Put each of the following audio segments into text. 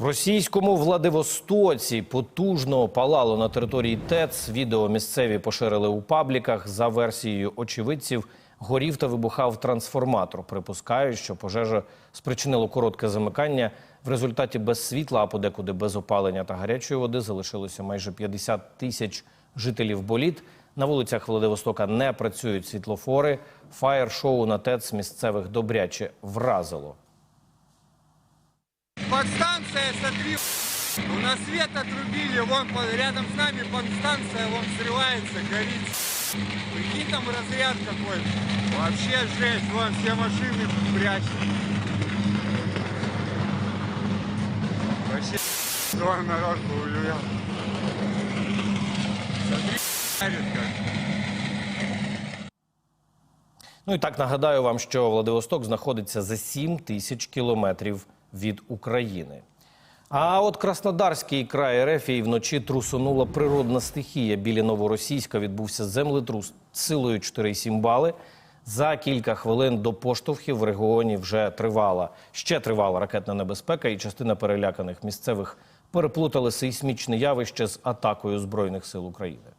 В російському Владивостоці потужно палало на території ТЕЦ. Відео місцеві поширили у пабліках. За версією очевидців, горів та вибухав трансформатор. Припускають, що пожежа спричинило коротке замикання. В результаті без світла, а подекуди без опалення та гарячої води залишилося майже 50 тисяч жителів боліт. На вулицях Владивостока не працюють світлофори. Фаєр-шоу на ТЕЦ місцевих добряче вразило. Подстанция, смотри, у нас свет отрубили, вон рядом с нами подстанция, вон срывается, горит. Прикинь, там разряд какой Вообще жесть, вон все машины прячут. Вообще, твой народ повлиял. Смотри, жарит как. Ну і так нагадаю вам, що Владивосток знаходиться за 7 тисяч кілометрів від України. А от Краснодарський край Ерефії вночі трусонула природна стихія. Біля Новоросійська відбувся землетрус силою 4,7 бали. За кілька хвилин до поштовхів в регіоні вже тривала ще тривала ракетна небезпека, і частина переляканих місцевих переплутали сейсмічне явище з атакою збройних сил України.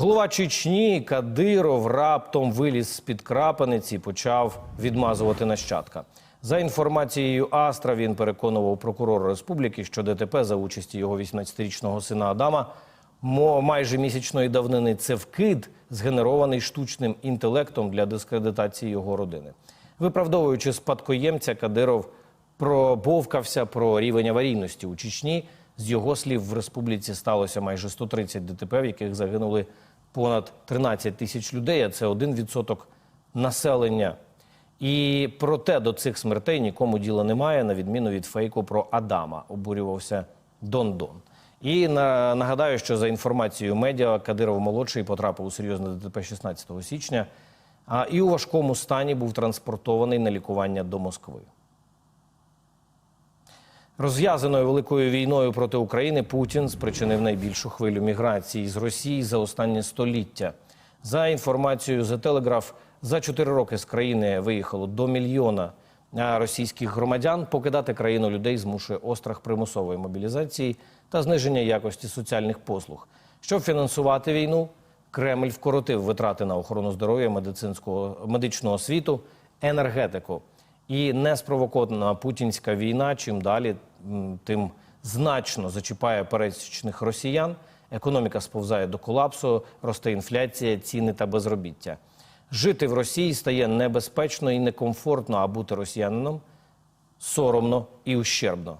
Голова Чечні Кадиров раптом виліз з-під крапаниці і почав відмазувати нащадка. За інформацією Астра, він переконував прокурора республіки, що ДТП за участі його 18-річного сина Адама майже місячної давнини це вкид, згенерований штучним інтелектом для дискредитації його родини. Виправдовуючи спадкоємця, Кадиров пробовкався про рівень аварійності у Чечні. З його слів, в республіці сталося майже 130 ДТП, в яких загинули понад 13 тисяч людей, а це 1% населення. І проте до цих смертей нікому діла немає, на відміну від фейку про Адама, обурювався Дон-Дон. І на, нагадаю, що за інформацією медіа Кадиров молодший потрапив у серйозне ДТП 16 січня, а і у важкому стані був транспортований на лікування до Москви. Розв'язаною великою війною проти України Путін спричинив найбільшу хвилю міграції з Росії за останнє століття. За інформацією The Telegraph, за чотири роки з країни виїхало до мільйона російських громадян. Покидати країну людей змушує острах примусової мобілізації та зниження якості соціальних послуг. Щоб фінансувати війну, Кремль вкоротив витрати на охорону здоров'я, медичну освіту, енергетику. І неспровокована путінська війна, чим далі, тим значно зачіпає пересічних росіян. Економіка сповзає до колапсу, росте інфляція, ціни та безробіття. Жити в Росії стає небезпечно і некомфортно, а бути росіянином соромно і ущербно.